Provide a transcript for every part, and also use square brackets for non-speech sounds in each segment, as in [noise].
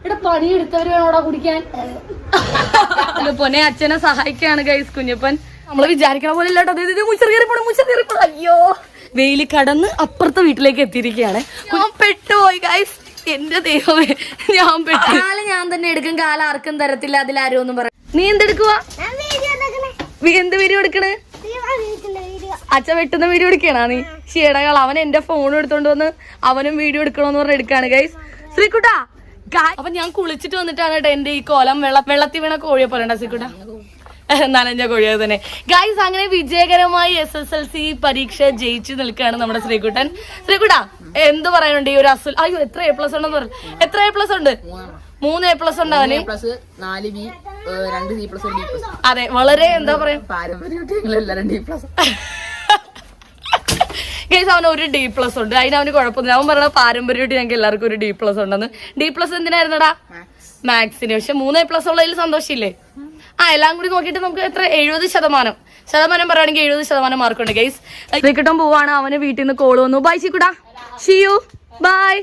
ഇവിടെ പണിയെടുത്തവര് വേണോടാ കുടിക്കാൻ. പൊന്നെ അച്ഛനെ സഹായിക്കാണ് ഗൈസ് കുഞ്ഞപ്പൻ. നമ്മൾ വിചാരിക്കണ പോലെ ഇല്ലാട്ടോ. അയ്യോ. വെയിൽ കടന്ന് അപ്പുറത്തെ വീട്ടിലേക്ക് എത്തിയിരിക്കുകയാണ്. ഞാൻ പെട്ടുപോയി ഗൈസ് എന്റെ ദൈവമേ ഞാൻ പെട്ടു. കാലം ഞാൻ തന്നെ എടുക്കും കാലം ആർക്കും തരത്തില്ല അതിലാരും ഒന്നും പറയാം നീ എന്തെടുക്കുവാ? നീ എന്ത് വീഡിയോ എടുക്കണേ? അച്ഛൻ വെട്ടുന്ന വീഡിയോ എടുക്കണാ നീ? ശീടകൾ അവൻ എന്റെ ഫോൺ എടുത്തോണ്ട് വന്ന് അവനും വീഡിയോ എടുക്കണോന്ന് പറഞ്ഞ് എടുക്കാണ് ഗൈസ് ശ്രീകുട്ടാ അപ്പൊ ഞാൻ കുളിച്ചിട്ട് വന്നിട്ടാണ് കേട്ടോ എന്റെ ഈ കോലം വെള്ള വെള്ളത്തിൽ വീണ കോഴിയെ പോലെ ഉണ്ടോ ശ്രീകുട്ട നനഞ്ഞ കോഴിയെ തന്നെ. ഗായ്സ് അങ്ങനെ വിജയകരമായി എസ് എസ് എൽ സി പരീക്ഷ ജയിച്ചു നിൽക്കുകയാണ് നമ്മുടെ ശ്രീകുട്ടൻ. ശ്രീകുട്ട എന്ത് പറയാനുണ്ട് ഈ ഒരു അസുൽ അയ്യോ എത്ര എ പ്ലസ് ഉണ്ടെന്ന് പറഞ്ഞു എത്ര എ പ്ലസ് ഉണ്ട്? മൂന്ന് എ പ്ലസ് ഉണ്ട് അവന്? പ്ലസ് നാല് ബി രണ്ട് സി പ്ലസ് ഡി പ്ലസ് അതെ വളരെ എന്താ പറയാ? [laughs] ഗൈസ് അവന് ഒരു ഡി പ്ലസ് ഉണ്ട്. അതിന് അവന് കുഴപ്പമൊന്നുമില്ല. അവൻ പറഞ്ഞ പാരമ്പര്യമായിട്ട് ഞങ്ങൾക്ക് എല്ലാവർക്കും ഒരു ഡി പ്ലസ് ഉണ്ടെന്ന്. ഡി പ്ലസ് എന്തിനായിരുന്നടാ? മാത്സിന് പക്ഷെ മൂന്ന് എ പ്ലസ് ഉള്ളതിൽ സന്തോഷമില്ലേ? ആ എല്ലാം കൂടി നോക്കിയിട്ട് നമുക്ക് എത്ര? എഴുപത് ശതമാനം. ശതമാനം പറയുകയാണെങ്കിൽ എഴുപത് ശതമാനം മാർക്കുണ്ട് ഗൈസ് ക്രിക്കറ്റും പോവാണ്. അവന് വീട്ടിൽ നിന്ന് കോൾ വന്നു. ബൈ ചിക്കുടാ ഷിയു ബൈ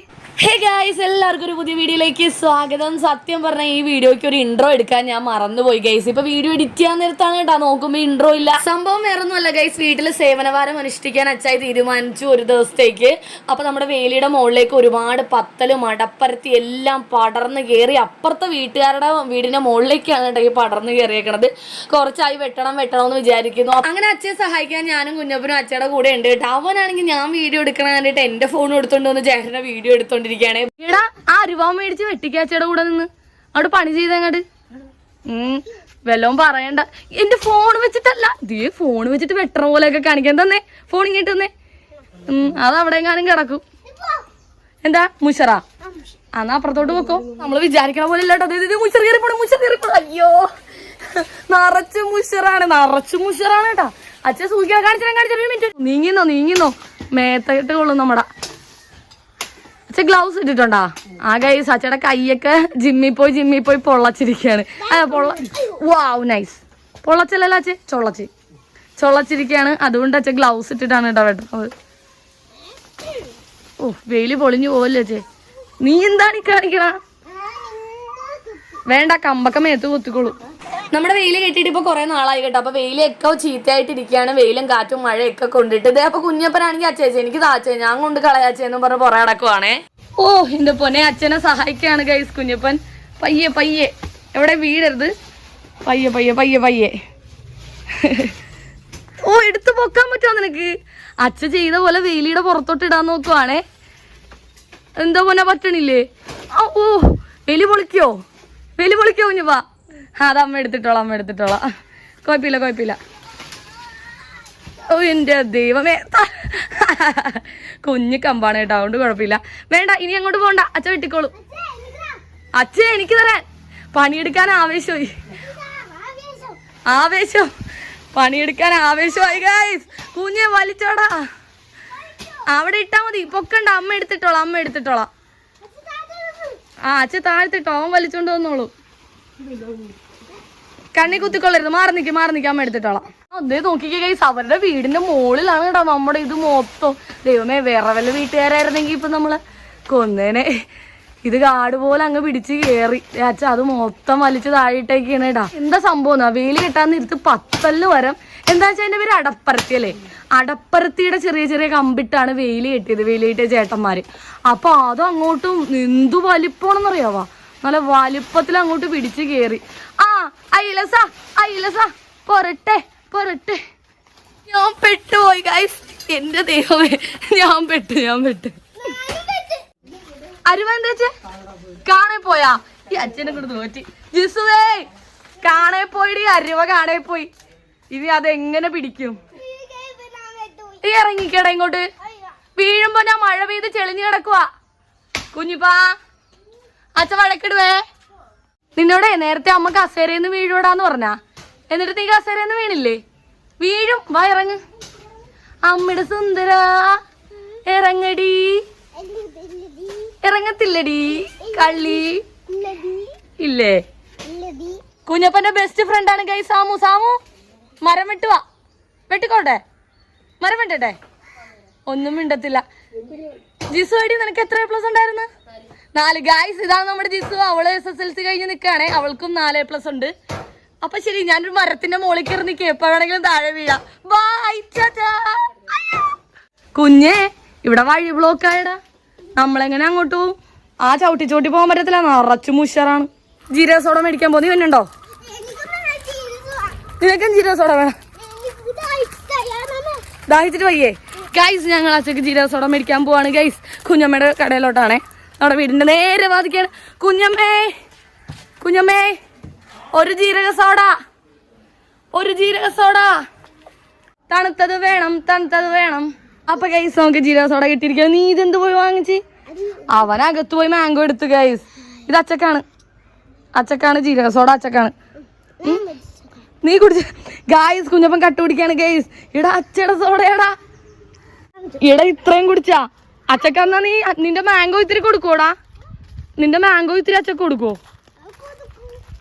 ഹേ ഗൈസ് എല്ലാവർക്കും ഒരു പുതിയ വീഡിയോയിലേക്ക് സ്വാഗതം. സത്യം പറഞ്ഞാൽ ഈ വീഡിയോയ്ക്ക് ഒരു ഇൻട്രോ എടുക്കാൻ ഞാൻ മറന്നുപോയി ഗൈസ് ഇപ്പൊ വീഡിയോ എഡിറ്റ് ചെയ്യാൻ നിർത്താണ് കേട്ടോ. നോക്കുമ്പോ ഇൻട്രോ ഇല്ല. സംഭവം വേറെ ഒന്നുമല്ല ഗൈസ് വീട്ടിൽ സേവനവാരം അനുഷ്ഠിക്കാൻ അച്ചായി തീരുമാനിച്ചു ഒരു ദിവസത്തേക്ക്. അപ്പൊ നമ്മുടെ വേലിയുടെ മുകളിലേക്ക് ഒരുപാട് പത്തലും അടപ്പരത്തി എല്ലാം പടർന്ന് കയറി അപ്പുറത്തെ വീട്ടുകാരുടെ വീടിന്റെ മുകളിലേക്കാണ് കേട്ടോ ഈ പടർന്ന് കയറിയേക്കണത് കുറച്ചായി വെട്ടണം വെട്ടണം എന്ന് വിചാരിക്കുന്നു അങ്ങനെ അച്ഛയെ സഹായിക്കാൻ ഞാനും കുഞ്ഞപ്പനും അച്ഛയുടെ കൂടെ ഉണ്ട് കേട്ടോ. അവനാണെങ്കിൽ ഞാൻ വീഡിയോ എടുക്കണം കണ്ടിട്ട് എന്റെ ഫോൺ എടുത്തോണ്ട് വന്ന് ചേട്ടന്റെ വീഡിയോ എടുത്തോണ്ടിരിക്കുകയാണ് എടാ ആ അരുവാ മേടിച്ച് വെട്ടിക്കാച്ചയുടെ കൂടെ നിന്ന്. അവിടെ പണി ചെയ്തങ്ങട്. ഉം വല്ലതും പറയണ്ട. എന്റെ ഫോൺ വെച്ചിട്ടല്ല. ഇതേ ഫോൺ വെച്ചിട്ട് വെട്ടണ പോലെയൊക്കെ കാണിക്കാൻ. തന്നെ? ഫോൺ ഇങ്ങോട്ട് തന്നെ. ഉം അത് അവിടെ എങ്ങാനും കിടക്കും. എന്താ മുഷറ? എന്നാ അപ്പുറത്തോട്ട് വെക്കോ നമ്മൾ വിചാരിക്കണ പോലെ ദേ, മുഷറ മുഷർ കയറി പോണം മുഷർ കയറി പോണം. അയ്യോ. നിറച്ച് മുഷറാണ് നിറച്ച് മുഷറാണ് കേട്ടാ. അച്ഛൻ സൂചിക്കാൻ കാണിച്ചാൽ ഒരു മിനിറ്റ് നീങ്ങിന്നോ നീങ്ങിന്നോ. മേത്തയിട്ട് കൊള്ളും നമ്മടാ. അച്ഛൻ ഗ്ലൗസ് ഇട്ടിട്ടുണ്ടാ? ആ ഗൈസ് അച്ഛയുടെ കൈയൊക്കെ ജിമ്മി പോയി ജിമ്മി പോയി പൊള്ളച്ചിരിക്കുകയാണ്. പൊള്ള വാവ് നൈസ് പൊള്ളച്ചല്ലല്ലോ അച്ഛൻ ചൊള്ളച്ചി. ചൊള്ളച്ചിരിക്കുകയാണ്. അതുകൊണ്ട് അച്ഛൻ ഗ്ലൗസ് ഇട്ടിട്ടാണ് കേട്ടോ വെട്ടുന്നത്. ഓ വെയിൽ പൊളിഞ്ഞു പോവല്ലേ അച്ഛേ? നീ എന്താണ് ഈ കാണിക്കണ? വേണ്ട കമ്പക്ക മേത്ത് കുത്തിക്കോളൂ. നമ്മുടെ വെയിൽ കെട്ടിയിട്ട് ഇപ്പൊ കുറെ നാളായി കേട്ടോ. അപ്പൊ വെയിലൊക്കെ ചീത്തയായിട്ടിരിക്കുകയാണ്. വെയിലും കാറ്റും മഴയൊക്കെ കൊണ്ടിട്ട്. ഇതേ അപ്പൊ കുഞ്ഞപ്പനാണെങ്കിൽ അച്ചേച്ചി എനിക്ക് താച്ചേ ഞാൻ കൊണ്ട് കളയാച്ചേന്നും പറഞ്ഞ് പുറ അടക്കുവാണേ ഓ എന്റെ പൊന്നെ അച്ഛനെ സഹായിക്കാണ് ഗൈസ് കുഞ്ഞപ്പൻ. പയ്യെ പയ്യെ. എവിടെ വീടരുത്? പയ്യെ പയ്യെ പയ്യെ പയ്യെ. ഓ എടുത്തു പൊക്കാൻ പറ്റുമോ നിനക്ക്? അച്ഛ ചെയ്ത പോലെ വെയിലിയുടെ പുറത്തോട്ട് ഇടാൻ നോക്കുവാണേ. എന്താ പോലെ പറ്റണില്ലേ? ഓ വെലി പൊളിക്കോ? വെലി പൊളിക്കോ കുഞ്ഞുവാ ആ അത് അമ്മ എടുത്തിട്ടോളാം അമ്മ എടുത്തിട്ടോളാം. കുഴപ്പമില്ല കുഴപ്പമില്ല. ഓ എന്റെ ദൈവമേ. കുഞ്ഞു കമ്പാണ് കേട്ടോ അതുകൊണ്ട് കുഴപ്പമില്ല. വേണ്ട ഇനി അങ്ങോട്ട് പോണ്ട. അച്ഛ വെട്ടിക്കോളൂ. അച്ഛ എനിക്ക് തരാൻ പണിയെടുക്കാൻ ആവേശമായി. ആവേശം. പണിയെടുക്കാൻ ആവേശമായി ഗൈസ് കുഞ്ഞെ വലിച്ചോടാ. അവിടെ ഇട്ടാ മതി. പൊക്കണ്ട അമ്മ എടുത്തിട്ടോളാം അമ്മ എടുത്തിട്ടോളാം. ആ അച്ഛൻ താഴ്ത്തിട്ടോ അവൻ വലിച്ചോണ്ട് വന്നോളൂ. കണ്ണി കുത്തിക്കൊള്ളരുത്. മാറി നിൽക്കി മാറി നിൽക്കാൻ എടുത്തിട്ടോളാം. അതേ നോക്കിക്കേ അവരുടെ വീടിന്റെ മുകളിലാണ് കേട്ടോ നമ്മുടെ ഇത് മൊത്തം. ദൈവമേ വേറെ വല്ല വീട്ടുകാരായിരുന്നെങ്കിൽ ഇപ്പൊ നമ്മൾ കൊന്നേനെ. ഇത് കാട് പോലെ അങ്ങ് പിടിച്ച് കേറി. അച്ഛ അത് മൊത്തം വലിച്ച് താഴെയിട്ടേക്കാണ് കേട്ടാ എന്താ സംഭവം? വെയിൽ കിട്ടാൻ ഇരുത്ത് പത്തൽ വരം. എന്താ വെച്ചാൽ എന്റെ പേര് അടപ്പരത്തി അല്ലേ അടപ്പരത്തിയുടെ ചെറിയ ചെറിയ കമ്പിട്ടാണ് വെയിൽ കെട്ടിയത് വെയിൽ കെട്ടിയ ചേട്ടന്മാര്. അപ്പൊ അതും അങ്ങോട്ടും എന്തു വലിപ്പമാണെന്നറിയാവാ? നല്ല വലിപ്പത്തിൽ അങ്ങോട്ട് പിടിച്ച് കേറി. ആ അയിലസ അയിലസ പൊരട്ടെ പൊരട്ടെ. ഞാൻ പെട്ടുപോയി ഗൈസ് എന്റെ ദൈവമേ ഞാൻ പെട്ടു ഞാൻ പെട്ടു. അരുവ എന്താ കാണേ പോയാ? ഈ അച്ഛനെ കൊണ്ട് തോറ്റി. ജിസുവേ കാണേ പോയിടി അരുവ കാണേ പോയി. ഇനി അതെങ്ങനെ പിടിക്കും? ഈ ഇറങ്ങിക്കട ഇങ്ങോട്ട്. വീഴുമ്പോ ഞാൻ മഴ പെയ്ത് ചെളിഞ്ഞു കിടക്കുവാ. കുഞ്ഞിപ്പാ. അച്ഛ വഴക്കിടുവേ? നിന്നോടെ നേരത്തെ അമ്മ കസേരന്ന് വീഴൂടാന്ന് പറഞ്ഞ. എന്നിട്ട് നീ കസേരന്ന് വീണില്ലേ? വീഴും. വാ ഇറങ്ങ്. അമ്മയുടെ സുന്ദര. ഇറങ്ങടി. ഇറങ്ങത്തില്ലടി. കള്ളി. ഇല്ലേ? കുഞ്ഞപ്പന്റെ ബെസ്റ്റ് ഫ്രണ്ട് ആണ് ഗൈ സാമു. സാമു മരം വെട്ടുവാ. വെട്ടിക്കോട്ടെ? മരം വെട്ടട്ടെ? ഒന്നും മിണ്ടത്തില്ല. ജിസു അടി നിനക്ക് എത്ര പ്ലസ് ഉണ്ടായിരുന്നു? നാല് ഗായ്സ് ഇതാണ് നമ്മുടെ ജിസു. അവൾ എസ് എസ് എൽ സി കഴിഞ്ഞ് നിൽക്കുകയാണെ അവൾക്കും നാല് പ്ലസ് ഉണ്ട്. അപ്പൊ ശരി ഞാനൊരു മരത്തിന്റെ മുകളിൽ കയറി നിൽക്കുക എപ്പോ വേണമെങ്കിലും താഴെ വീഴാം. ബൈ കുഞ്ഞേ ഇവിടെ വഴി ബ്ലോക്ക് ആയടാ. നമ്മളെങ്ങനെ അങ്ങോട്ട് പോകും ആ ചവിട്ടി ചവിട്ടി പോകാൻ പറ്റത്തില്ല. നിറച്ചു മുഷറാണ്. ജീരക സോഡ മേടിക്കാൻ പോന്നി ഇവനുണ്ടോ? നിനക്കും ജീരക സോഡ വേണം. ദാഹിച്ചിട്ട് വയ്യേ. ഗൈസ് ഞങ്ങൾ അച്ഛക്ക് ജീരക സോഡ മേടിക്കാൻ പോവാണ് ഗൈസ് കുഞ്ഞമ്മയുടെ കടയിലോട്ടാണേ. നമ്മുടെ വീടിന്റെ നേരെ ബാധിക്കാണ് കുഞ്ഞമ്മേ കുഞ്ഞമ്മേ ഒരു ജീരക സോഡ ഒരു ജീരക സോഡ. തണുത്തത് വേണം തണുത്തത് വേണം. അപ്പൊ ഗൈസ് നമുക്ക് ജീരക സോഡ കിട്ടിയിരിക്കുക നീ ഇതെന്ത് പോയി വാങ്ങിച്ച്? അവനകത്ത് പോയി മാംഗോ എടുത്തു ഗൈസ് ഇത് അച്ചക്കാണ്. അച്ചക്കാണ് ജീരക സോഡ അച്ചക്കാണ്. നീ കുടിച്ച. ഗായ്സ് കുഞ്ഞപ്പൻ കട്ടുപിടിക്കാണ് ഗൈസ് ഇടാ അച്ചയുടെ സോഡയാടാ. ഇട ഇത്രയും കുടിച്ചാ. അച്ചക്കന്നാ നീ നിന്റെ മാംഗോ ഇത്തിരി കൊടുക്കോടാ നിന്റെ മാംഗോ ഇത്തിരി അച്ചക്ക് കൊടുക്കോ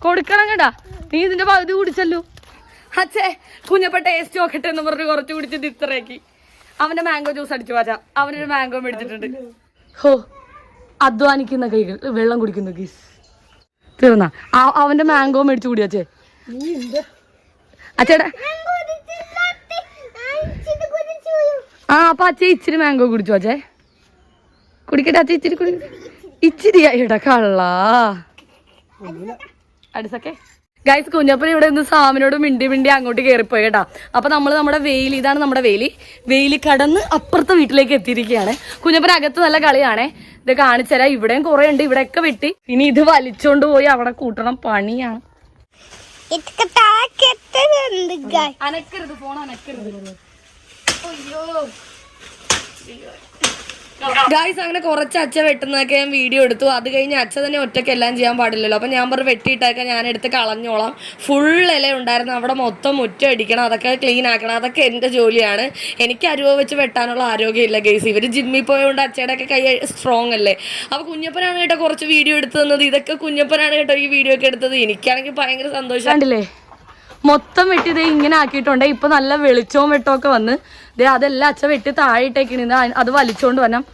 കൊടുക്കണം കേട്ടാ. നീ ഇതിന്റെ പകുതി കുടിച്ചല്ലോ. അച്ഛേ കുഞ്ഞപ്പ ടേസ്റ്റ് നോക്കട്ടെ എന്ന് പറഞ്ഞ് കുറച്ച് കുടിച്ചിട്ട് ഇത്രയാക്കി. അവന്റെ മാംഗോ ജ്യൂസ് അടിച്ചു വാച്ച അവനൊരു മാംഗോ മേടിച്ചിട്ടുണ്ട്. ഹോ അധ്വാനിക്കുന്ന കൈകൾ വെള്ളം കുടിക്കുന്ന ഗീസ്. തീർന്ന. അവന്റെ മാംഗോ മേടിച്ചു കൂടി അച്ഛേ. അച്ഛടെ. ആ അപ്പൊ അച്ഛ ഇച്ചിരി മാംഗോ കുടിച്ചു അച്ഛേ. കുടിക്കട്ടെ അച്ഛ ഇച്ചിരി കുടി. ഇച്ചിരി ആയിടാ കള്ളാ. അടിസക്കെ ഗൈസ് കുഞ്ഞപ്പൻ ഇവിടെ നിന്ന് സാമിനോട് മിണ്ടി മിണ്ടി അങ്ങോട്ട് കയറിപ്പോയി കേട്ടാ അപ്പൊ നമ്മൾ നമ്മുടെ വെയിൽ ഇതാണ് നമ്മുടെ വെയിൽ വെയിൽ കടന്ന് അപ്പുറത്തെ വീട്ടിലേക്ക് എത്തിയിരിക്കുകയാണ്. കുഞ്ഞപ്പൻ അകത്ത് നല്ല കളിയാണേ. ഇത് കാണിച്ചുതരാം ഇവിടെയും കുറെ ഉണ്ട്. ഇവിടെയൊക്കെ വെട്ടി. ഇനി ഇത് വലിച്ചോണ്ട് പോയി അവിടെ കൂട്ടണം പണിയാണ്. അനക്കരുത് ഫോൺ അനക്കരുത്. അയ്യോ. ഗായ്സ് അങ്ങനെ കുറച്ച് അച്ഛ വെട്ടുന്നതൊക്കെ ഞാൻ വീഡിയോ എടുത്തു. അത് കഴിഞ്ഞ് അച്ഛ തന്നെ ഒറ്റയ്ക്ക് എല്ലാം ചെയ്യാൻ പാടില്ലല്ലോ. അപ്പം ഞാൻ പറഞ്ഞു വെട്ടിയിട്ടൊക്കെ ഞാൻ എടുത്ത് കളഞ്ഞോളാം. ഫുൾ ഇല ഉണ്ടായിരുന്നു. അവിടെ മൊത്തം മുറ്റ അടിക്കണം. അതൊക്കെ ക്ലീൻ ആക്കണം. അതൊക്കെ എന്റെ ജോലിയാണ്. എനിക്ക് അരുവ വെച്ച് വെട്ടാനുള്ള ആരോഗ്യമില്ല ഗൈസ് ഇവർ ജിമ്മിൽ പോയതുകൊണ്ട് അച്ഛയുടെ ഒക്കെ കൈ സ്ട്രോങ് അല്ലേ? അപ്പോൾ കുഞ്ഞപ്പനാണ് കേട്ടോ കുറച്ച് വീഡിയോ എടുത്തു തന്നത്. ഇതൊക്കെ കുഞ്ഞപ്പനാണ് കേട്ടോ ഈ വീഡിയോ ഒക്കെ എടുത്തത്. എനിക്കാണെങ്കിൽ ഭയങ്കര സന്തോഷം. കണ്ടില്ലേ? മൊത്തം വെട്ടി ദേ ഇങ്ങനെ ആക്കിയിട്ടുണ്ട്. ഇപ്പൊ നല്ല വെളിച്ചവും വെട്ടവും വന്ന് ദേ അതെല്ലാം അച്ഛ വെട്ടി താഴെട്ടേക്കണിന്ന് അത് വലിച്ചോണ്ട് വരണം.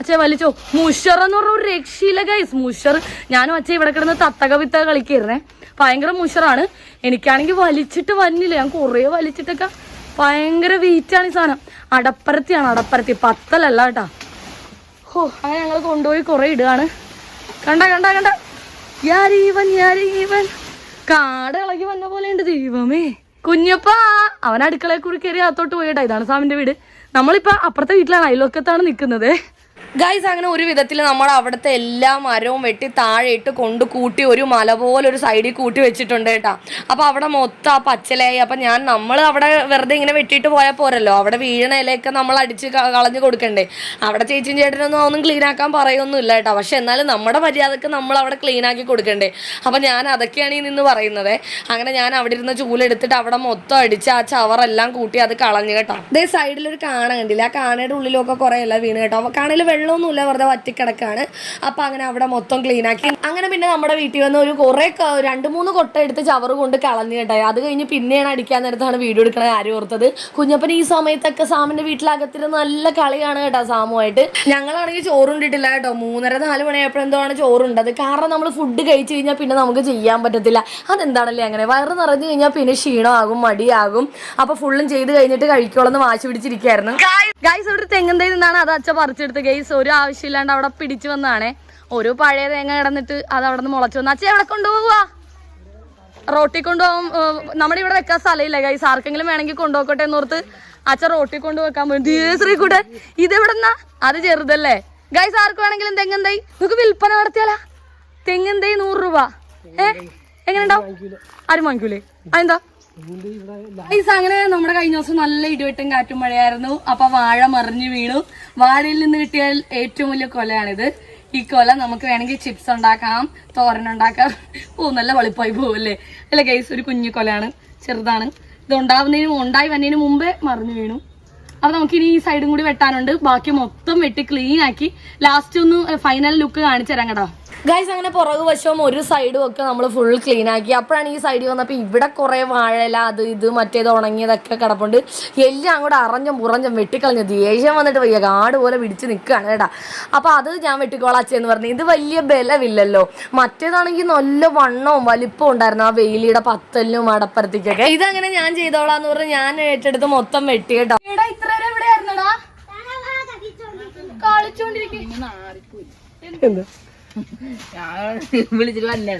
അച്ഛ വലിച്ചോ. മുഷർ എന്ന് പറഞ്ഞ ഒരു രക്ഷയില്ല ഗൈസ് മുഷർ. ഞാനും അച്ഛ ഇവിടെ കിടന്ന് തത്തക വിത്ത കളിക്കായിരുന്നേ. ഭയങ്കര മുഷറാണ്. എനിക്കാണെങ്കിൽ വലിച്ചിട്ട് വന്നില്ല. ഞാൻ കുറേ വലിച്ചിട്ടൊക്കെ ഭയങ്കര വീറ്റാണ് ഈ സാധനം. അടപ്പരത്തിയാണ് അടപ്പരത്തി. പത്തലല്ല കേട്ടാ. ഹോ അങ്ങനെ ഞങ്ങൾ കൊണ്ടുപോയി കുറേ ഇടുകയാണ്. കണ്ട കണ്ട കണ്ട. യാരീവൻ യാരീവൻ. കാട് ഇളകി വന്ന പോലെ ഉണ്ട് ദൈവമേ. കുഞ്ഞപ്പ അവൻ അടുക്കളയിൽ കൂടി കയറി അകത്തോട്ട് പോയിട്ടാ ഇതാണ് സാമിന്റെ വീട്. നമ്മളിപ്പോ അപ്പുറത്തെ വീട്ടിലാണ് അയൽവക്കത്താണ് നിൽക്കുന്നത്. ഗൈസ് അങ്ങനെ ഒരു വിധത്തിൽ നമ്മൾ അവിടുത്തെ എല്ലാ മരവും വെട്ടി താഴെയിട്ട് കൊണ്ട് കൂട്ടി ഒരു മല പോലെ ഒരു സൈഡിൽ കൂട്ടി വെച്ചിട്ടുണ്ട് കേട്ടാ. അപ്പോൾ അവിടെ മൊത്തം ആ പച്ചലായി അപ്പോൾ ഞാൻ നമ്മൾ അവിടെ വെറുതെ ഇങ്ങനെ വെട്ടിയിട്ട് പോയാൽ പോരല്ലോ. അവിടെ വീഴണ ഇലയൊക്കെ നമ്മൾ അടിച്ച് കളഞ്ഞു കൊടുക്കണ്ടേ. അവിടെ ചേച്ചിയും ചേട്ടനൊന്നും ഒന്നും ക്ലീൻ ആക്കാൻ പറയൊന്നുമില്ല കേട്ടോ. പക്ഷെ എന്നാലും നമ്മുടെ മര്യാദയ്ക്ക് നമ്മൾ അവിടെ ക്ലീൻ ആക്കി കൊടുക്കണ്ടേ. അപ്പോൾ ഞാൻ അതൊക്കെയാണ് ഈ നിന്ന് പറയുന്നത്. അങ്ങനെ ഞാൻ അവിടെ ഇരുന്ന് ചൂലെടുത്തിട്ട് അവിടെ മൊത്തം അടിച്ച് ആ ചവറെല്ലാം കൂട്ടി അത് കളഞ്ഞു കേട്ടോ. അതേ സൈഡിലൊരു കാണ കണ്ടില്ല ആ കാണയുടെ ഉള്ളിലൊക്കെ കുറേ എല്ലാം വീണ് കേട്ടോ. അപ്പോൾ കാണയിൽ വെള്ളമൊന്നുമില്ല വെറുതെ വറ്റിക്കിടക്കാണ്. അപ്പൊ അങ്ങനെ അവിടെ മൊത്തം ക്ലീൻ ആക്കി. അങ്ങനെ പിന്നെ നമ്മുടെ വീട്ടിൽ വന്ന് ഒരു കുറേ രണ്ട് മൂന്ന് കൊട്ട എടുത്ത് ചവറ് കൊണ്ട് കളഞ്ഞു കേട്ടോ. അത് കഴിഞ്ഞ് പിന്നെയാണ് അടിക്കാൻ നേരത്താണ് വീഡിയോ എടുക്കണത് ആരും ഓർത്തത്. കുഞ്ഞപ്പൻ ഈ സമയത്തൊക്കെ സാമിന്റെ വീട്ടിലകത്തിരുന്ന് നല്ല കളിയാണ് കേട്ടോ സാമുമായിട്ട് ഞങ്ങളാണെങ്കിൽ ചോറുണ്ടിട്ടില്ല കേട്ടോ. മൂന്നര നാല് മണിയായപ്പോഴെന്തോആണ് ചോറുണ്ടത്. കാരണം നമ്മൾ ഫുഡ് കഴിച്ചു കഴിഞ്ഞാൽ പിന്നെ നമുക്ക് ചെയ്യാൻ പറ്റത്തില്ല. അതെന്താണല്ലേ അങ്ങനെ? വയറ് നിറഞ്ഞു കഴിഞ്ഞാൽ പിന്നെ ക്ഷീണമാകും മടിയാകും. അപ്പൊ ഫുള്ളും ചെയ്ത് കഴിഞ്ഞിട്ട് കഴിക്കോളെന്ന് വാശി പിടിച്ചിരിക്കായിരുന്നു. ഗൈസ് ഇവിടെ തെങ്ങൻ തൈ നിന്നാണ് അത് അച്ഛ പറിച്ചെടുത്ത് ഗൈസ് ഒരു ആവശ്യമില്ലാണ്ട് അവിടെ പിടിച്ചു വന്നാണേ ഒരു പഴയ തേങ്ങ കിടന്നിട്ട് അത് അവിടെ നിന്ന് മുളച്ചു വന്നു. അച്ഛൻ എവിടെ കൊണ്ടുപോവാ റോട്ടിൽ കൊണ്ടുപോകും നമ്മുടെ ഇവിടെ വെക്കാൻ സ്ഥലമില്ല ഗൈസ് ആർക്കെങ്കിലും വേണമെങ്കിൽ കൊണ്ടുപോക്കട്ടെ എന്നോർത്ത് അച്ഛൻ റോട്ടിൽ പോയി. വെക്കാൻ പോയി എവിടെ ഇതെവിടെന്നാ? അത് ചെറുതല്ലേ. ഗൈസ് ആർക്ക് വേണമെങ്കിലും തെങ്ങൻ തൈ നമുക്ക് വിൽപ്പന നടത്തിയാലാ? തെങ്ങൻ തൈ നൂറ് രൂപ. ഏ? എങ്ങനെ ഉണ്ടാവും ആരും വാങ്ങിക്കൂലേ? അതെന്താ? ഗൈസ് അങ്ങനെ നമ്മുടെ കഴിഞ്ഞ ദിവസം നല്ല ഇടിവെട്ടും കാറ്റും മഴയായിരുന്നു. അപ്പൊ വാഴ മറിഞ്ഞു വീണു. വാഴയിൽ നിന്ന് കിട്ടിയ ഏറ്റവും വലിയ കൊലയാണിത്. ഈ കൊല നമുക്ക് വേണമെങ്കിൽ ചിപ്സ് ഉണ്ടാക്കാം തോരൻ ഉണ്ടാക്കാം. ഓ നല്ല വെളുപ്പായി പോവല്ലേ? അല്ല ഗൈസ് ഒരു കുഞ്ഞു കൊലയാണ്. ചെറുതാണ്. ഇത് ഉണ്ടാവുന്നതിന് ഉണ്ടായി വന്നതിന് മുമ്പേ മറിഞ്ഞു വീണു. അപ്പൊ നമുക്ക് ഇനി ഈ സൈഡും കൂടി വെട്ടാനുണ്ട്. ബാക്കി മൊത്തം വെട്ടി ക്ലീൻ ആക്കി. ലാസ്റ്റ് ഒന്ന് ഫൈനൽ ലുക്ക് കാണിച്ചു തരാം കേട്ടോ. ഗൈസ് അങ്ങനെ പുറകു വശവും ഒരു സൈഡും ഒക്കെ നമ്മൾ ഫുൾ ക്ലീൻ ആക്കി. അപ്പോഴാണ് ഈ സൈഡിൽ വന്നപ്പോൾ ഇവിടെ കുറേ വാഴല അത് ഇത് മറ്റേത് ഉണങ്ങിയതൊക്കെ കിടപ്പുണ്ട്. എല്ലാം അങ്ങോട്ട് അറഞ്ഞും പുറഞ്ഞും വെട്ടിക്കളഞ്ഞു ദേഷ്യം വന്നിട്ട് വയ്യ. കാട് പോലെ പിടിച്ച് നിൽക്കുകയാണ് കേട്ടാ. അപ്പോൾ അത് ഞാൻ വെട്ടിക്കോളാച്ചെന്ന് പറഞ്ഞു. ഇത് വലിയ ബലമില്ലല്ലോ. മറ്റേതാണെങ്കിൽ നല്ല വണ്ണവും വലിപ്പവും ഉണ്ടായിരുന്നു ആ വെയിലിയുടെ പത്തലിനും അടപ്പുറത്തേക്കൊക്കെ ഇതങ്ങനെ ഞാൻ ചെയ്തോളാന്ന് പറഞ്ഞ് ഞാൻ ഏറ്റെടുത്ത് മൊത്തം വെട്ടി കേട്ടോ. ഇത്ര നേരം എവിടെ ആയിരുന്നടാ. കളിച്ചോണ്ടിരിക്കും. എന്താ? ഞാൻ വിളിച്ചിട്ട് വന്നേ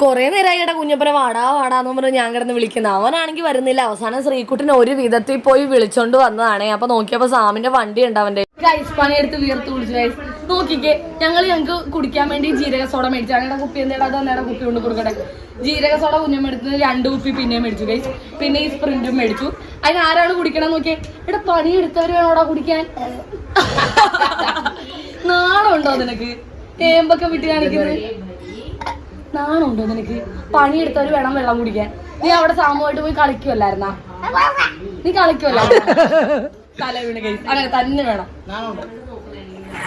കൊറേ നേരമായി ഇട കുഞ്ഞപ്പനെ വാടാ വാടാന്ന് പറഞ്ഞ് ഞാൻ കിടന്ന് വിളിക്കുന്നത് അവനാണെങ്കിൽ വരുന്നില്ല. അവസാനം ശ്രീകുട്ടിനെ ഒരു വിധത്തിൽ പോയി വിളിച്ചോണ്ട് വന്നതാണ്. അപ്പൊ നോക്കിയപ്പോ സാമിന്റെ വണ്ടി ഉണ്ട് അവന്റെ ഗൈസ് പണിയെടുത്ത് വീർത്ത് കുടിച്ചു ഗൈസ് നോക്കിക്കേ ഞങ്ങൾ ഞങ്ങൾക്ക് കുടിക്കാൻ വേണ്ടി ജീരക സോഡ മേടിച്ചു. അങ്ങനെ കുപ്പി എന്തേടാ? അന്നേരം കുപ്പി കൊണ്ട് കൊടുക്കട്ടെ ജീരക സോഡ കുഞ്ഞു എടുത്തത് രണ്ട് കുപ്പി പിന്നെയും മേടിച്ചു ഗൈസ് പിന്നെ ഈ സ്പ്രിന്റും മേടിച്ചു. അതിന് ആരാണ് കുടിക്കണം നോക്കിയേ? ഇവിടെ പണിയെടുത്തവർ വേണോടാ കുടിക്കാൻ? നാണുണ്ടോ നിനക്ക്? ഏമ്പൊക്കെ വിട്ട് കാണിക്കുന്നത്? നാണുണ്ടോ നിനക്ക്? പണിയെടുത്തവർ വേണം വെള്ളം കുടിക്കാൻ. നീ അവിടെ സാമുവായിട്ട് പോയി കളിക്കുമല്ലായിരുന്നാ നീ കളിക്കുമല്ലായിരുന്നാ തല അങ്ങനെ തന്നെ വേണം.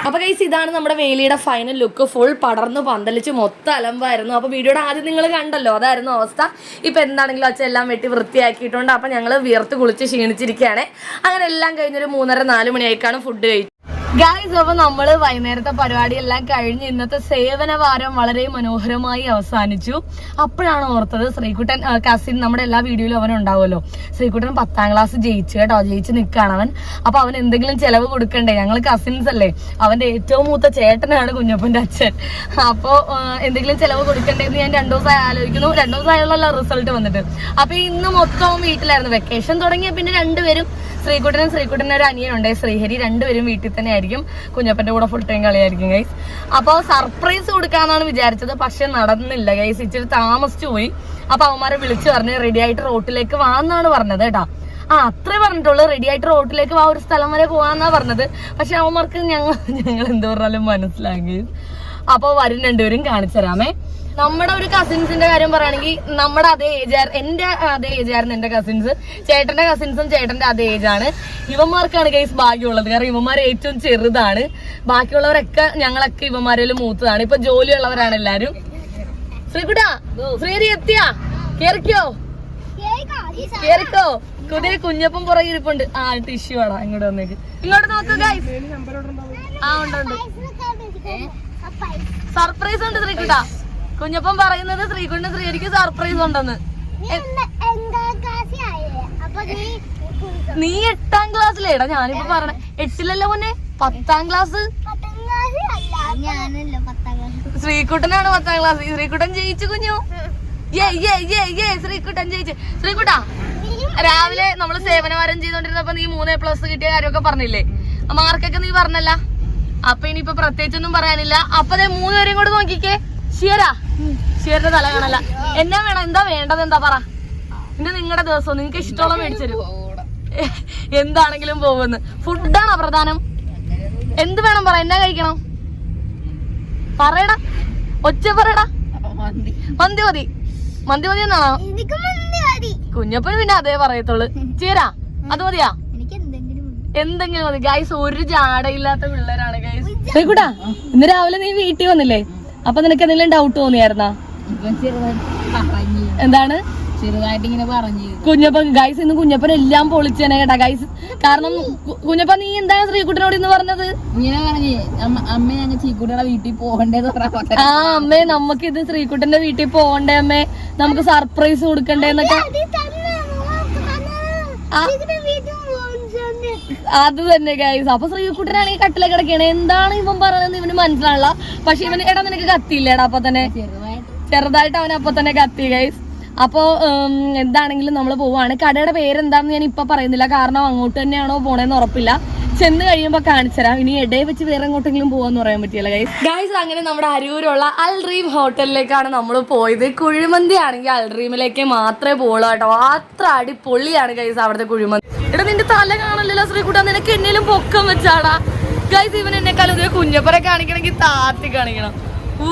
അപ്പൊ കൈസ് ഇതാണ് നമ്മുടെ വേലിയുടെ ഫൈനൽ ലുക്ക് ഫുൾ പടർന്ന് പന്തലിച്ച് മൊത്തം അലമ്പായിരുന്നു. അപ്പൊ വീഡിയോടെ ആദ്യം നിങ്ങൾ കണ്ടല്ലോ അതായിരുന്നു അവസ്ഥ. ഇപ്പൊ എന്താണെങ്കിലും അച്ഛൻ എല്ലാം വെട്ടി വൃത്തിയാക്കിയിട്ടുണ്ട്. അപ്പൊ ഞങ്ങൾ വിയർത്ത് കുളിച്ച് ക്ഷീണിച്ചിരിക്കുകയാണ്. അങ്ങനെ എല്ലാം കഴിഞ്ഞൊരു മൂന്നര നാല് മണിയായിക്കാണ് ഫുഡ് കഴിച്ചത്. ഗായ്സ് അപ്പൊ നമ്മൾ വൈകുന്നേരത്തെ പരിപാടി എല്ലാം കഴിഞ്ഞ് ഇന്നത്തെ സേവന വാരം വളരെ മനോഹരമായി അവസാനിച്ചു. അപ്പോഴാണ് ഓർത്തത് ശ്രീകുട്ടൻ കസിൻ നമ്മുടെ എല്ലാ വീഡിയോയിലും അവൻ ഉണ്ടാവുമല്ലോ. ശ്രീകുട്ടൻ പത്താം ക്ലാസ് ജയിച്ചു കേട്ടോ ജയിച്ച് നിൽക്കുകയാണ് അവൻ. അപ്പൊ അവൻ എന്തെങ്കിലും ചെലവ് കൊടുക്കണ്ടേ? ഞങ്ങൾ കസിൻസ് അല്ലേ? അവന്റെ ഏറ്റവും മൂത്ത ചേട്ടനാണ് കുഞ്ഞപ്പന്റെ അച്ഛൻ. അപ്പോൾ എന്തെങ്കിലും ചെലവ് കൊടുക്കണ്ടേ എന്ന് ഞാൻ രണ്ടു ദിവസമായി ആലോചിക്കുന്നു. രണ്ടു ദിവസമായുള്ള റിസൾട്ട് വന്നിട്ട്. അപ്പൊ ഇന്ന് മൊത്തം വീട്ടിലായിരുന്നു. വെക്കേഷൻ തുടങ്ങിയ പിന്നെ രണ്ടുപേരും ശ്രീകുട്ടനും ശ്രീകുട്ടനും ഒരു അനിയനുണ്ട്. ശ്രീഹരി രണ്ടുപേരും വീട്ടിൽ തന്നെ ആയിരിക്കും. കുഞ്ഞപ്പന്റെ കൂടെ ഫുൾ ടൈം കളിയായിരിക്കും ഗൈസ് അപ്പോൾ സർപ്രൈസ് കൊടുക്കാന്നാണ് വിചാരിച്ചത്. പക്ഷെ നടന്നില്ല ഗൈസ് ഇച്ചിരി താമസിച്ചു പോയി. അപ്പൊ അവന്മാരെ വിളിച്ചു പറഞ്ഞ് റെഡി ആയിട്ട് റോട്ടിലേക്ക് വാന്നാണ് പറഞ്ഞത് കേട്ടോ. ആ അത്രേ പറഞ്ഞിട്ടുള്ളൂ. റെഡി ആയിട്ട് റോട്ടിലേക്ക് ആ ഒരു സ്ഥലം വരെ പോവാന്നാ പറഞ്ഞത്. പക്ഷെ അവന്മാർക്ക് ഞങ്ങൾ ഞങ്ങൾ എന്ത് പറഞ്ഞാലും മനസ്സിലാക്കി അപ്പൊ വരും രണ്ടുപേരും കാണിച്ചു തരാമേ. നമ്മുടെ ഒരു കസിൻസിന്റെ കാര്യം പറയുകയാണെങ്കിൽ നമ്മുടെ അതേ ഏജ് എന്റെ അതേ ഏജ് ആയിരുന്നു എന്റെ കസിൻസ് ചേട്ടന്റെ കസിൻസും ചേട്ടന്റെ അതേ ഏജാണ് ആണ്. ഇവന്മാർക്കാണ് കേസ് ഭാഗ്യമുള്ളത്. കാരണം ഇവന്മാർ ഏറ്റവും ചെറുതാണ്. ബാക്കിയുള്ളവരൊക്കെ ഞങ്ങളൊക്കെ ഇവന്മാരിൽ മൂത്തതാണ്. ഇപ്പൊ ജോലിയുള്ളവരാണ് എല്ലാരും. ശ്രീകുട്ടാ ശ്രീരി എത്തിയാ? കേറിക്കോ? കേറിക്കോ? കുതിരെ കുഞ്ഞപ്പം പുറകെ ഇരിപ്പുണ്ട്. ആ ടിഷ്യൂ ആടാ ഇങ്ങോട്ട് വന്നേക്ക്. ഇങ്ങോട്ട് നോക്കുക ആ ഉണ്ട് ഉണ്ട്. സർപ്രൈസ് ഉണ്ട് ശ്രീകുട്ട. കുഞ്ഞപ്പം പറയുന്നത് ശ്രീകുണ്ട് ശ്രീഹരിക്ക് സർപ്രൈസ് ഉണ്ടെന്ന്. നീ എട്ടാം ക്ലാസ്സിലേടാ ഞാനിപ്പോ പറഞ്ഞ എട്ടിലല്ല മുന്നേ പത്താം ക്ലാസ് ഞാനല്ലോ പത്താം ക്ലാസ് ശ്രീകുട്ടനാണ് പത്താം ക്ലാസ് ശ്രീകുട്ടൻ ജയിച്ചു കുഞ്ഞു. ഏ ഏ ഏ ഏ ശ്രീകുട്ടൻ ജയിച്ചു. ശ്രീകുട്ടാ രാവിലെ നമ്മൾ സേവനവാരം ചെയ്തോണ്ടിരുന്നപ്പോ നീ മൂന്ന് പ്ലസ് കിട്ടിയ കാര്യമൊക്കെ പറഞ്ഞില്ലേ? മാർക്കൊക്കെ നീ പറഞ്ഞല്ല? അപ്പൊ ഇനിയിപ്പൊ പ്രത്യേകിച്ചൊന്നും പറയാനില്ല. അപ്പൊ ദേ മൂന്നുപേരും കൂടെ നോക്കിക്കേ. ഷിയരാ ഷിയറിന്റെ തല കാണല്ല എന്നാ വേണം? എന്താ വേണ്ടത്? എന്താ പറ. ഇത് നിങ്ങളുടെ ദിവസം നിങ്ങക്ക് ഇഷ്ടമുള്ള മേടിച്ചു തരും. എന്താണെങ്കിലും പോകുന്നു. ഫുഡാണോ പ്രധാനം? എന്ത് വേണം പറ? എന്നാ കഴിക്കണം? പറയടാ. ഒച്ച പറയടാ. മന്തി മതി. മന്തി മതി. എന്നാണോ കുഞ്ഞപ്പന് പിന്നെ അതേ പറയത്തുള്ളു. ചേരാ അത് മതിയാ? എന്തെങ്കിലും മതി. ഗൈസ് ഒരു ജാടയില്ലാത്ത പിള്ളേരാണ് ഗൈസ് കൂടാ ഇന്ന് രാവിലെ നീ വീട്ടിൽ വന്നില്ലേ? അപ്പൊ നിനക്ക് എന്തെങ്കിലും ഡൗട്ട് തോന്നിയായിരുന്നാ? എന്താണ്? ചെറുതായിട്ട് ഇങ്ങനെ പറഞ്ഞു. കുഞ്ഞപ്പൻ ഗൈസ് ഇന്ന് കുഞ്ഞപ്പൻ എല്ലാം പൊളിച്ചേനെ കേട്ടാ ഗൈസ് കാരണം കുഞ്ഞപ്പൻ നീ എന്താണ് ശ്രീകുട്ടനോട് ഇന്ന് പറഞ്ഞത്? ഇങ്ങനെ പറഞ്ഞു. അമ്മ ഞങ്ങൾ വീട്ടിൽ പോകണ്ടേന്ന് ആ അമ്മേ നമുക്ക് ഇത് ശ്രീകുട്ടന്റെ വീട്ടിൽ പോകണ്ടേ അമ്മേ. നമുക്ക് സർപ്രൈസ് കൊടുക്കണ്ടേന്നൊക്കെ ആ. അത് തന്നെ ഗൈസ് അപ്പൊ ശ്രീകുട്ടനാണെങ്കിൽ കട്ടിലെ കിടക്കണേ എന്താണ് ഇവൻ പറയുന്നത് ഇവന് മനസ്സിലാണല്ല പക്ഷെ ഇവന് എടാ നിനക്ക് കത്തിയില്ലേടാ അപ്പൊ തന്നെ? ചെറുതായിട്ട് അവൻ അപ്പൊ തന്നെ കത്തി ഗൈസ് അപ്പോൾ എന്താണെങ്കിലും നമ്മൾ പോവാണ്. കടയുടെ പേരെന്താണെന്ന് ഞാൻ ഇപ്പൊ പറയുന്നില്ല. കാരണം അങ്ങോട്ട് തന്നെയാണോ പോണേന്ന് ഉറപ്പില്ല. ചെന്ന് കഴിയുമ്പോ കാണിച്ചരാം ഇനി ഇടയിൽ വെച്ച് വേറെ എങ്ങോട്ടെങ്കിലും പോവാന്ന് പറയാൻ പറ്റില്ല ഗൈസ് ഗൈസ് അങ്ങനെ നമ്മുടെ അരൂരുള്ള അൽറീം ഹോട്ടലിലേക്കാണ് നമ്മൾ പോയത്. കുഴിമന്തി ആണെങ്കിൽ അൽറീമിലേക്ക് മാത്രമേ പോകുള്ളൂ കേട്ടോ. അത്ര അടിപൊളിയാണ് ഗൈസ് അവിടുത്തെ കുഴിമന്തി. എടാ നിന്റെ തല കാണല്ലോ ശ്രീകുട്ടാ നിനക്ക് എന്നേലും പൊക്കം വെച്ചാടാ. ഗൈസ് ഇവൻ എന്നെക്കാളും കുഞ്ഞപ്പറെ കാണിക്കണമെങ്കിൽ താത്തി കാണിക്കണം. ഊ.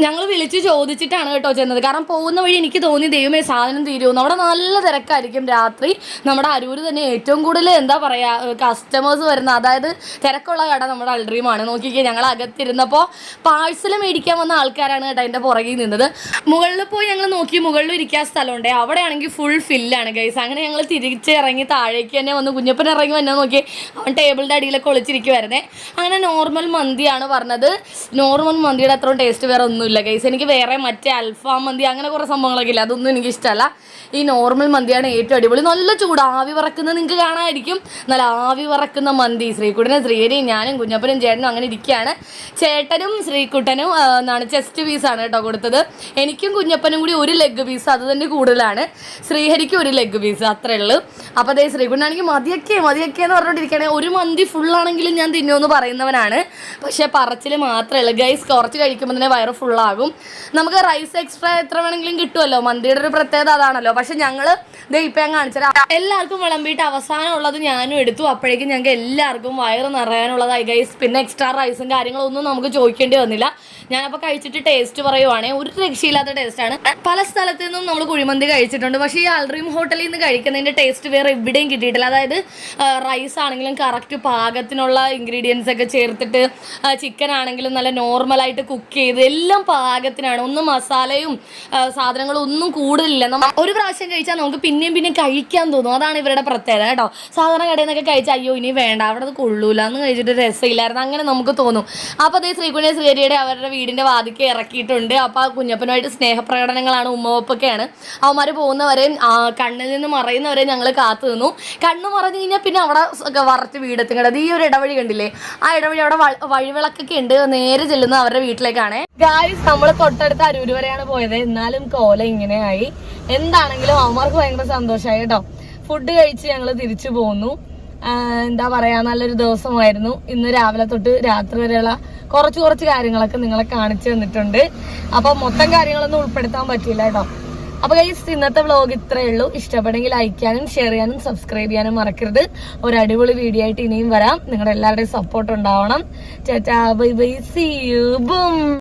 ഞങ്ങൾ വിളിച്ച് ചോദിച്ചിട്ടാണ് കേട്ടോ ചെന്നത്. കാരണം പോകുന്ന വഴി എനിക്ക് തോന്നി ദൈവമേ സാധനം തീരുമെന്ന് അവിടെ നല്ല തിരക്കായിരിക്കും രാത്രി. നമ്മുടെ അരൂര് തന്നെ ഏറ്റവും കൂടുതൽ എന്താ പറയുക കസ്റ്റമേഴ്സ് വരുന്ന അതായത് തിരക്കുള്ള കട നമ്മുടെ അൾഡ്രീമാണ് നോക്കിക്കേ ഞങ്ങൾ അകത്തിരുന്നപ്പോൾ പാഴ്സൽ മേടിക്കാൻ വന്ന ആൾക്കാരാണ് കേട്ടോ എന്റെ പുറകിൽ നിന്നത്. മുകളിൽ പോയി ഞങ്ങൾ നോക്കി മുകളിൽ ഇരിക്കാൻ സ്ഥലമുണ്ട്. അവിടെയാണെങ്കിൽ ഫുൾ ഫില്ലാണ് ഗൈസ് അങ്ങനെ ഞങ്ങൾ തിരിച്ച് ഇറങ്ങി താഴേക്ക് തന്നെ വന്ന് കുഞ്ഞപ്പൻ ഇറങ്ങി വന്നെ നോക്കി അവൻ ടേബിളിന്റെ അടിയിലൊക്കെ ഒളിച്ചിരിക്കുവായിരുന്നേ. അങ്ങനെ നോർമൽ മന്തിയാണ് പറഞ്ഞത്. നോർമൽ മന്തിയുടെ അത്രയും ടേസ്റ്റ് വേറെ ഒന്നുമില്ല ഗൈസ് എനിക്ക് വേറെ മറ്റേ അൽഫാം മന്തി അങ്ങനെ കുറേ സംഭവങ്ങളൊക്കെ ഇല്ല. അതൊന്നും എനിക്ക് ഇഷ്ടമല്ല. ഈ നോർമൽ മന്തിയാണ് ഏറ്റവും അടിപൊളി. നല്ല ചൂട്. ആവി പറക്കുന്നത് നിങ്ങൾക്ക് കാണാമായിരിക്കും. നല്ല ആവി പറക്കുന്ന മന്തി. ശ്രീകുട്ടനും ശ്രീഹരിയും ഞാനും കുഞ്ഞപ്പനും ചേട്ടനും അങ്ങനെ ഇരിക്കുകയാണ്. ചേട്ടനും ശ്രീകുട്ടനും എന്നാണ് ചെസ്റ്റ് പീസാണ് കേട്ടോ കൊടുത്തത്. എനിക്കും കുഞ്ഞപ്പനും കൂടി ഒരു ലെഗ് പീസ് അത് തന്നെ കൂടുതലാണ്. ശ്രീഹരിക്കും ഒരു ലെഗ് പീസ് അത്രേ ഉള്ളൂ. അപ്പോൾ അതേ ശ്രീകുട്ടനാണെങ്കിൽ മതിയൊക്കെ മതിയൊക്കെ എന്ന് പറഞ്ഞുകൊണ്ടിരിക്കുകയാണ് ഒരു മന്തി ഫുള്ളാണെങ്കിലും ഞാൻ തിന്നുമെന്ന് പറയുന്നവനാണ്. പക്ഷേ പറച്ചിൽ മാത്രമേ ഉള്ളൂ. ഗൈസ് കുറച്ച് കഴിക്കുമ്പോൾ തന്നെ വയറ് ഫുള്ളാകും. നമുക്ക് റൈസ് എക്സ്ട്രാ എത്ര വേണമെങ്കിലും കിട്ടുമല്ലോ? മന്തിയുടെ ഒരു പ്രത്യേകത അതാണല്ലോ. പക്ഷെ ഞങ്ങൾ ദേ ഇപ്പം ഞാൻ കാണിച്ചത് എല്ലാവർക്കും വിളമ്പിയിട്ട് അവസാനം ഉള്ളത് ഞാനും എടുത്തു. അപ്പോഴേക്കും ഞങ്ങൾക്ക് എല്ലാവർക്കും വയറ് നിറയാനുള്ളതായി. ഗൈസ് പിന്നെ എക്സ്ട്രാ റൈസും കാര്യങ്ങളൊന്നും നമുക്ക് ചോദിക്കേണ്ടി വന്നില്ല. ഞാനപ്പോൾ കഴിച്ചിട്ട് ടേസ്റ്റ് പറയുവാണേ ഒരു രക്ഷയില്ലാത്ത ടേസ്റ്റാണ് പല സ്ഥലത്തു നിന്നും നമ്മൾ കുഴിമന്തി കഴിച്ചിട്ടുണ്ട്. പക്ഷേ ഈ അൽറീം ഹോട്ടലിൽ നിന്ന് കഴിക്കുന്നതിന്റെ ടേസ്റ്റ് വേറെ എവിടെയും കിട്ടിയിട്ടില്ല. അതായത് റൈസ് ആണെങ്കിലും കറക്റ്റ് പാകത്തിനുള്ള ഇൻഗ്രീഡിയൻസ് ഒക്കെ ചേർത്തിട്ട് ചിക്കൻ ആണെങ്കിലും നല്ല നോർമലായിട്ട് കുക്ക് ചെയ്ത് എല്ലാം പാകത്തിനാണ്. ഒന്നും മസാലയും സാധനങ്ങളും ഒന്നും കൂടുതലില്ല. ഒരു പ്രാവശ്യം കഴിച്ചാൽ നമുക്ക് പിന്നെയും പിന്നെയും കഴിക്കാൻ തോന്നും. അതാണ് ഇവരുടെ പ്രത്യേകത കേട്ടോ. സാധാരണ കടയിൽ നിന്നൊക്കെ കഴിച്ചാൽ അയ്യോ ഇനി വേണ്ട. അവിടെ അത് കൊള്ളൂല. എന്ന് കഴിച്ചിട്ട് രസമില്ലായിരുന്നു. അങ്ങനെ നമുക്ക് തോന്നും. അപ്പോൾ അതേ ശ്രീകുണ്യ ശ്രീഹരിയുടെ അവരുടെ വീടിന്റെ വാതിക്ക് ഇറക്കിയിട്ടുണ്ട്. അപ്പോൾ ആ കുഞ്ഞപ്പനുമായിട്ട് സ്നേഹപ്രകടനങ്ങളാണ് ഉമ്മവപ്പൊക്കെയാണ് അവന്മാർ പോകുന്നവരെയും കണ്ണിൽ നിന്ന് മറയുന്നവരെ ഞങ്ങൾ കാത്തു നിന്നു. കണ്ണു മറഞ്ഞു കഴിഞ്ഞാൽ പിന്നെ അവിടെ വറച്ച് വീടെത്തും കിടത് ഈ ഒരു ഇടവഴി കണ്ടില്ലേ? ആ ഇടവഴി അവിടെ വഴിവിളക്കൊക്കെ ഉണ്ട്. നേരെ ചെല്ലുന്ന അവരുടെ വീട്ടിലേക്കാണ്. ഗായ്സ് നമ്മൾ തൊട്ടടുത്ത അരൂര് വരെയാണ് പോയത്. എന്നാലും കോല ഇങ്ങനെയായി എന്താണെങ്കിലും അവന്മാർക്ക് ഭയങ്കര സന്തോഷമായി കേട്ടോ. ഫുഡ് കഴിച്ച് ഞങ്ങൾ തിരിച്ചു പോന്നു. എന്താ പറയാ നല്ലൊരു ദിവസമായിരുന്നു. ഇന്ന് രാവിലെ തൊട്ട് രാത്രി വരെയുള്ള കുറച്ച് കുറച്ച് കാര്യങ്ങളൊക്കെ നിങ്ങളെ കാണിച്ചു തന്നിട്ടുണ്ട്. അപ്പൊ മൊത്തം കാര്യങ്ങളൊന്നും ഉൾപ്പെടുത്താൻ പറ്റില്ല കേട്ടോ. അപ്പൊ ഗൈസ് ഇന്നത്തെ വ്ലോഗ് ഇത്രയേ ഉള്ളൂ. ഇഷ്ടപ്പെടുമെങ്കിൽ ചെയ്യാനും ഷെയർ ചെയ്യാനും സബ്സ്ക്രൈബ് ചെയ്യാനും മറക്കരുത്. ഒരു അടിപൊളി വീഡിയോ ആയിട്ട് ഇനിയും വരാം. നിങ്ങളുടെ എല്ലാവരുടെയും സപ്പോർട്ട് ഉണ്ടാവണം. ചേച്ചാ bye bye see you boom